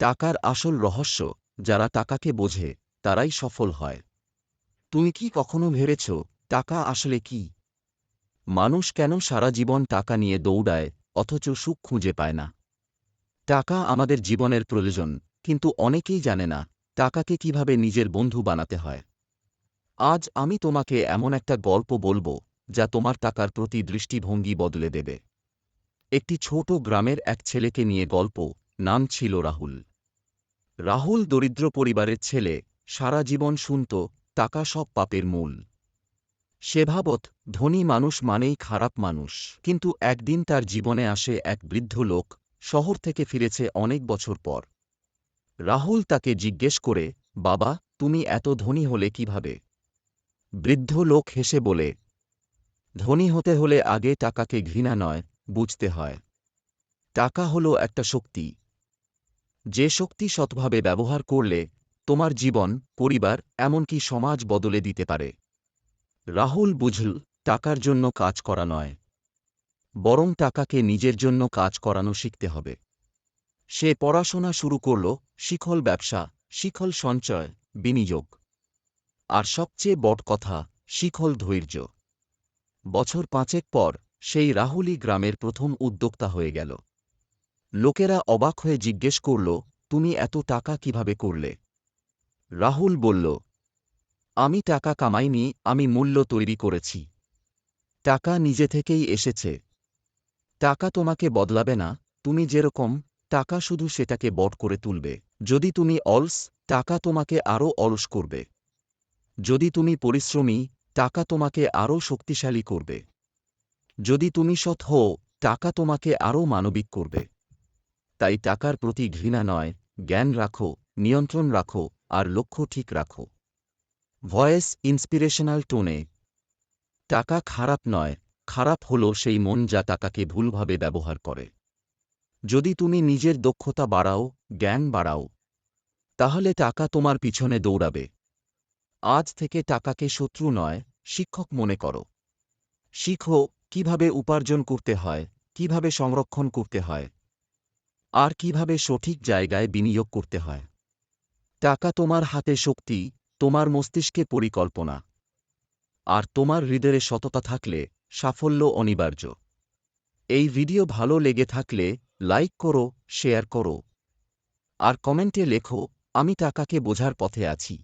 টাকার আসল রহস্য, যারা টাকাকে বোঝে, তারাই সফল হয়। তুমি কি কখনো ভেবেছ, টাকা আসলে কি? মানুষ কেন সারা জীবন টাকা নিয়ে দৌড়ায়, অথচ সুখ খুঁজে পায় না? টাকা আমাদের জীবনের প্রয়োজন, কিন্তু অনেকেই জানে না, টাকাকে কীভাবে নিজের বন্ধু বানাতে হয়। আজ আমি তোমাকে এমন একটা গল্প বলব, যা তোমার টাকার প্রতি দৃষ্টিভঙ্গি বদলে দেবে। একটি ছোট গ্রামের এক ছেলেকে নিয়ে গল্প, নাম ছিল রাহুল। রাহুল দরিদ্র পরিবারের ছেলে, সারা জীবন শুনত, টাকা সব পাপের মূল। সে ভাবত, ধনী মানুষ মানেই খারাপ মানুষ। কিন্তু একদিন তার জীবনে আসে এক বৃদ্ধ লোক, শহর থেকে ফিরেছে অনেক বছর পর। রাহুল তাকে জিজ্ঞেস করে, বাবা, তুমি এত ধনী হলে কীভাবে? বৃদ্ধ লোক হেসে বলে, ধনী হতে হলে আগে টাকাকে ঘৃণা নয়, বুঝতে হয়। টাকা হলো একটা শক্তি। যে শক্তি সৎভাবে ব্যবহার করলে, তোমার জীবন, পরিবার, এমনকি সমাজ বদলে দিতে পারে। রাহুল বুঝল, টাকার জন্য কাজ করা নয়। বরং টাকাকে নিজের জন্য কাজ করানো শিখতে হবে। সে পড়াশোনা শুরু করল, শিখল ব্যবসা, শিখল সঞ্চয়, বিনিয়োগ। আর সবচেয়ে বড় কথা, শিখল ধৈর্য। বছর পাঁচেক পর, সেই রাহুলই গ্রামের প্রথম উদ্যোক্তা হয়ে গেল। লোকেরা অবাক হয়ে জিজ্ঞেস করল, তুমি এত টাকা কীভাবে করলে? রাহুল বলল, আমি টাকা কামাইনি, আমি মূল্য তৈরি করেছি। টাকা নিজে থেকেই এসেছে। টাকা তোমাকে বদলাবে না, তুমি যেরকম, টাকা শুধু সেটাকে বট করে তুলবে। যদি তুমি অলস, টাকা তোমাকে আরও অলস করবে। যদি তুমি পরিশ্রমী, টাকা তোমাকে আরও শক্তিশালী করবে। যদি তুমি সৎ হও, টাকা তোমাকে আরও মানবিক করবে। তাই টাকার প্রতি ঘৃণা নয়, জ্ঞান রাখো, নিয়ন্ত্রণ রাখো, আর লক্ষ্য ঠিক রাখো। ভয়েস ইন্সপিরেশনাল টোনে। টাকা খারাপ নয়, খারাপ হল সেই মন যা টাকাকে ভুলভাবে ব্যবহার করে। যদি তুমি নিজের দক্ষতা বাড়াও, জ্ঞান বাড়াও, তাহলে টাকা তোমার পিছনে দৌড়াবে। আজ থেকে টাকাকে শত্রু নয়, শিক্ষক মনে করো। শিখো, কীভাবে উপার্জন করতে হয়, কীভাবে সংরক্ষণ করতে হয়। আর কীভাবে সঠিক জায়গায় বিনিয়োগ করতে হয়? টাকা তোমার হাতে শক্তি, তোমার মস্তিষ্কে পরিকল্পনা। আর তোমার হৃদয়ে সততা থাকলে সাফল্য অনিবার্য। এই ভিডিও ভালো লেগে থাকলে লাইক করো, শেয়ার করো। আর কমেন্টে লেখো, আমি টাকাকে বোঝার পথে আছি।